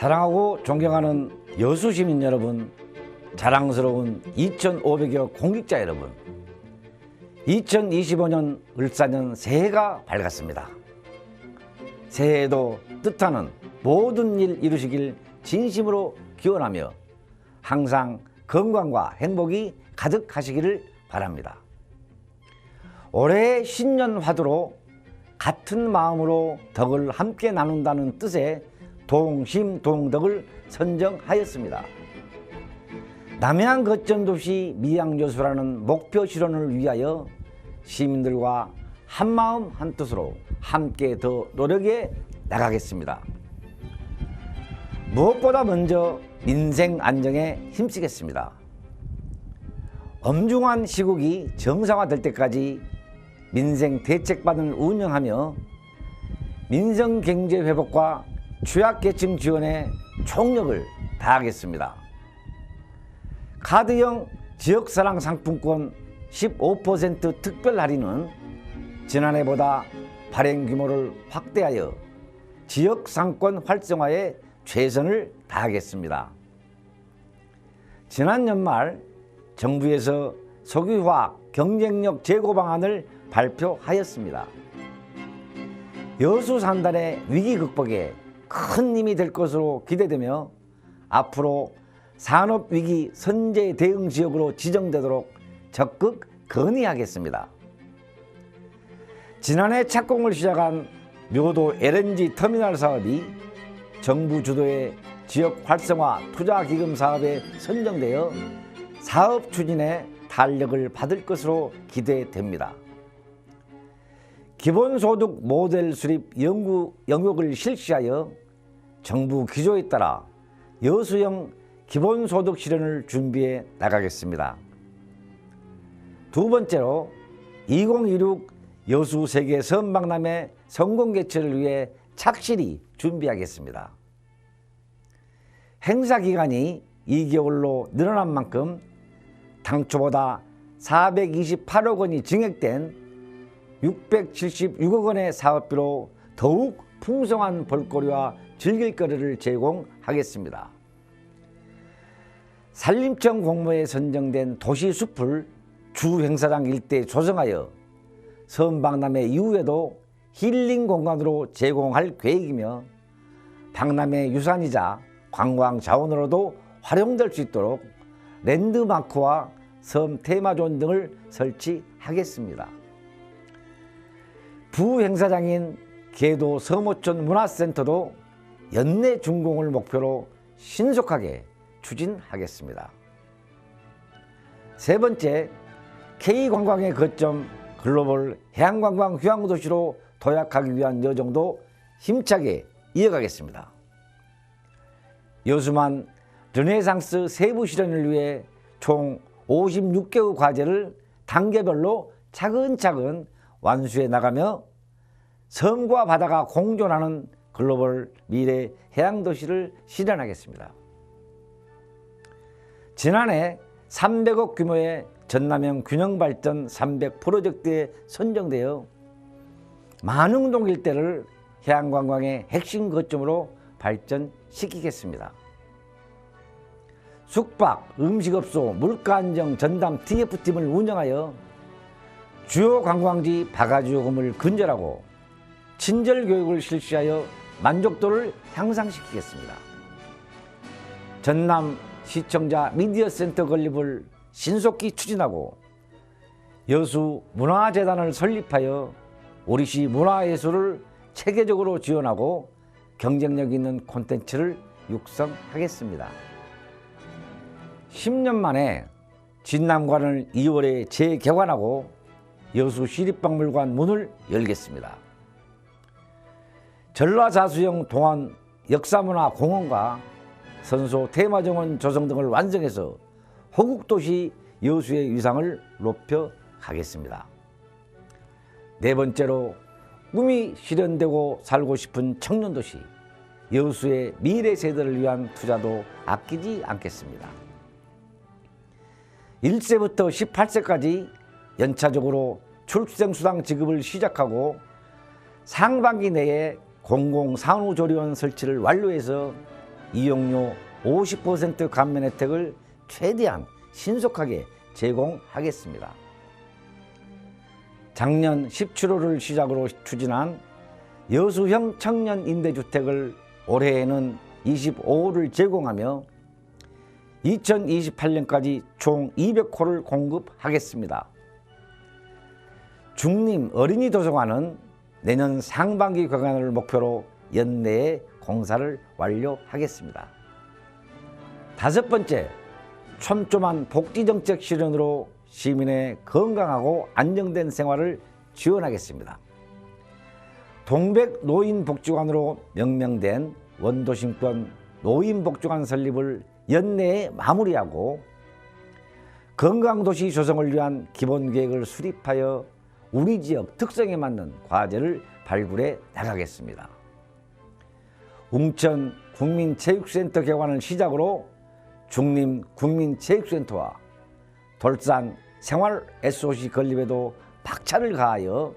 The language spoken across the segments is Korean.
사랑하고 존경하는 여수 시민 여러분, 자랑스러운 2,500여 공직자 여러분, 2025년 을사년 새해가 밝았습니다. 새해에도 뜻하는 모든 일 이루시길 진심으로 기원하며 항상 건강과 행복이 가득하시기를 바랍니다. 올해 신년 화두로 같은 마음으로 덕을 함께 나눈다는 뜻의 동심동덕을 선정하였습니다. 남해안 거점도시 미양여수라는 목표 실현을 위하여 시민들과 한마음 한뜻으로 함께 더 노력해 나가겠습니다. 무엇보다 먼저 민생 안정에 힘쓰겠습니다. 엄중한 시국이 정상화될 때까지 민생 대책반을 운영하며 민생 경제 회복과 취약계층 지원에 총력을 다하겠습니다. 카드형 지역사랑 상품권 15% 특별 할인은 지난해보다 발행 규모를 확대하여 지역 상권 활성화에 최선을 다하겠습니다. 지난 연말 정부에서 석유화학 경쟁력 제고 방안을 발표하였습니다. 여수 산단의 위기 극복에 큰 힘이 될 것으로 기대되며 앞으로 산업 위기 선제 대응 지역으로 지정되도록 적극 건의하겠습니다. 지난해 착공을 시작한 묘도 LNG 터미널 사업이 정부 주도의 지역 활성화 투자 기금 사업에 선정되어 사업 추진에 탄력을 받을 것으로 기대됩니다. 기본소득 모델 수립 연구 영역을 실시하여 정부 기조에 따라 여수형 기본소득 실현을 준비해 나가겠습니다. 두 번째로 2026 여수 세계 선박람회 성공 개최를 위해 착실히 준비하겠습니다. 행사 기간이 2개월로 늘어난 만큼 당초보다 428억 원이 증액된 676억 원의 사업비로 더욱 풍성한 볼거리와 즐길거리를 제공하겠습니다. 산림청 공모에 선정된 도시숲을 주 행사장 일대 조성하여 선박람회 이후에도 힐링 공간으로 제공할 계획이며 박람회 유산이자 관광 자원으로도 활용될 수 있도록 랜드마크와 섬 테마존 등을 설치하겠습니다. 부행사장인 계도 서모촌 문화센터도 연내 준공을 목표로 신속하게 추진하겠습니다. 세 번째, K관광의 거점 글로벌 해양관광 휴양도시로 도약하기 위한 여정도 힘차게 이어가겠습니다. 여수만 르네상스 세부 실현을 위해 총 56개의 과제를 단계별로 차근차근 완수해 나가며 섬과 바다가 공존하는 글로벌 미래 해양 도시를 실현하겠습니다. 지난해 300억 규모의 전남형 균형발전 300 프로젝트에 선정되어 만흥동 일대를 해양관광의 핵심 거점으로 발전시키겠습니다. 숙박, 음식업소, 물가안정 전담 TF팀을 운영하여 주요 관광지 바가지 요금을 근절하고 친절 교육을 실시하여 만족도를 향상시키겠습니다. 전남 시청자 미디어 센터 건립을 신속히 추진하고 여수 문화재단을 설립하여 우리시 문화예술을 체계적으로 지원하고 경쟁력 있는 콘텐츠를 육성하겠습니다. 10년 만에 진남관을 2월에 재개관하고 여수 시립박물관 문을 열겠습니다. 전라자수형 동안 역사문화 공원과 선소 테마정원 조성 등을 완성해서 호국도시 여수의 위상을 높여 가겠습니다. 네 번째로 꿈이 실현되고 살고 싶은 청년도시 여수의 미래 세대를 위한 투자도 아끼지 않겠습니다. 1세부터 18세까지 연차적으로 출생수당 지급을 시작하고 상반기 내에 공공산후조리원 설치를 완료해서 이용료 50% 감면 혜택을 최대한 신속하게 제공하겠습니다. 작년 17호를 시작으로 추진한 여수형 청년 임대주택을 올해에는 25호를 제공하며 2028년까지 총 200호를 공급하겠습니다. 중림 어린이 도서관은 내년 상반기 개관을 목표로 연내에 공사를 완료하겠습니다. 다섯 번째, 촘촘한 복지 정책 실현으로 시민의 건강하고 안정된 생활을 지원하겠습니다. 동백 노인복지관으로 명명된 원도심권 노인복지관 설립을 연내에 마무리하고 건강도시 조성을 위한 기본계획을 수립하여 우리 지역 특성에 맞는 과제를 발굴해 나가겠습니다. 웅천 국민체육센터 개관을 시작으로 중림 국민체육센터와 돌산 생활 SOC 건립에도 박차를 가하여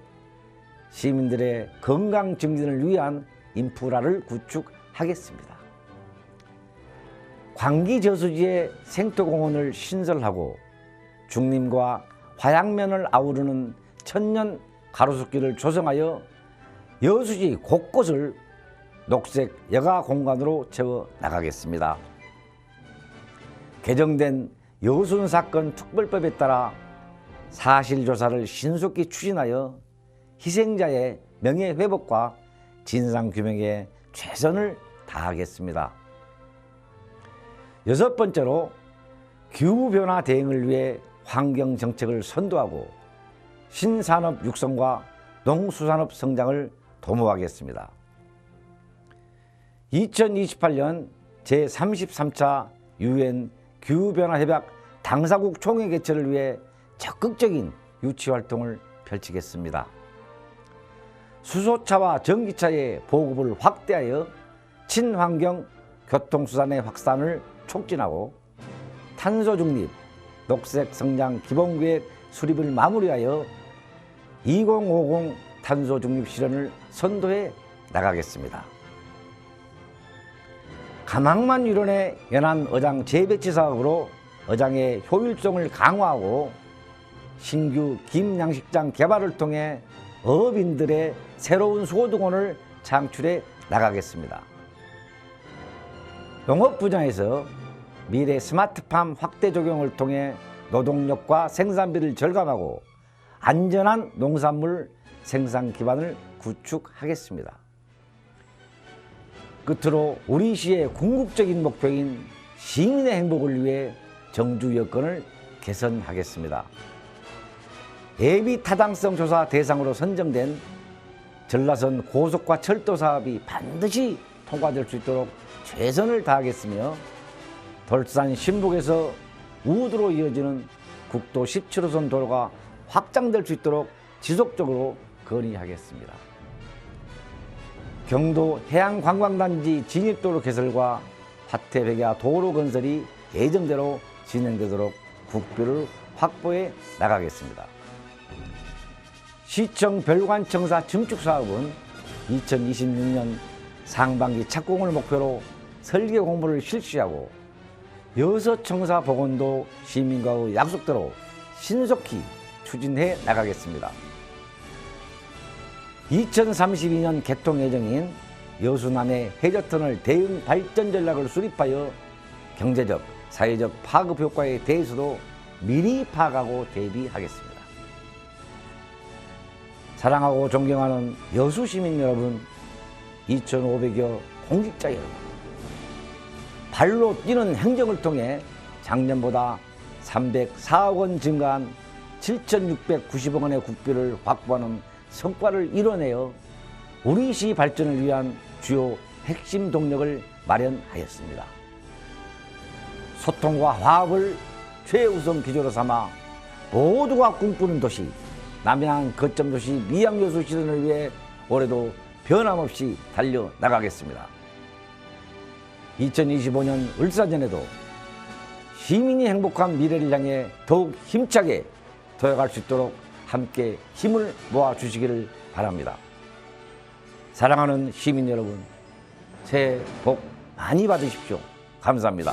시민들의 건강 증진을 위한 인프라를 구축하겠습니다. 광기 저수지에 생태공원을 신설하고 중림과 화양면을 아우르는 천년 가로수길을 조성하여 여수지 곳곳을 녹색 여가 공간으로 채워 나가겠습니다. 개정된 여순 사건 특별법에 따라 사실 조사를 신속히 추진하여 희생자의 명예 회복과 진상 규명에 최선을 다하겠습니다. 여섯 번째로 기후 변화 대응을 위해 환경 정책을 선도하고 신산업 육성과 농수산업 성장을 도모하겠습니다. 2028년 제33차 유엔 기후변화 협약 당사국 총회 개최를 위해 적극적인 유치 활동을 펼치겠습니다. 수소차와 전기차의 보급을 확대하여 친환경 교통수단의 확산을 촉진하고 탄소 중립, 녹색 성장 기본계획 수립을 마무리하여 2050 탄소 중립 실현을 선도해 나가겠습니다. 가망만 유론의 연안 어장 재배치 사업으로 어장의 효율성을 강화하고 신규 김양식장 개발을 통해 어업인들의 새로운 소득원을 창출해 나가겠습니다. 농업 분야에서 미래 스마트팜 확대 적용을 통해 노동력과 생산비를 절감하고 안전한 농산물 생산 기반을 구축하겠습니다. 끝으로 우리 시의 궁극적인 목표인 시민의 행복을 위해 정주 여건을 개선하겠습니다. 예비 타당성 조사 대상으로 선정된 전라선 고속과 철도 사업이 반드시 통과될 수 있도록 최선을 다하겠으며 돌산 신북에서 우도로 이어지는 국도 17호선 도로가 확장될 수 있도록 지속적으로 건의하겠습니다. 경도 해양관광단지 진입도로 개설과 화태백야 도로 건설이 예정대로 진행되도록 국비를 확보해 나가겠습니다. 시청 별관청사 증축 사업은 2026년 상반기 착공을 목표로 설계 공모를 실시하고 여섯 청사 복원도 시민과의 약속대로 신속히 추진해 나가겠습니다. 2032년 개통 예정인 여수남의 해저터널 대응 발전 전략을 수립하여 경제적, 사회적 파급 효과에 대해서도 미리 파악하고 대비하겠습니다. 사랑하고 존경하는 여수 시민 여러분, 2,500여 공직자 여러분, 발로 뛰는 행정을 통해 작년보다 304억 원 증가한 7,690억 원의 국비를 확보하는 성과를 이뤄내어 우리 시 발전을 위한 주요 핵심 동력을 마련하였습니다. 소통과 화합을 최우선 기조로 삼아 모두가 꿈꾸는 도시, 남양 거점 도시 미양여수 실현을 위해 올해도 변함없이 달려나가겠습니다. 2025년 울산전에도 시민이 행복한 미래를 향해 더욱 힘차게 도약할 수 있도록 함께 힘을 모아 주시기를 바랍니다. 사랑하는 시민 여러분, 새해 복 많이 받으십시오. 감사합니다.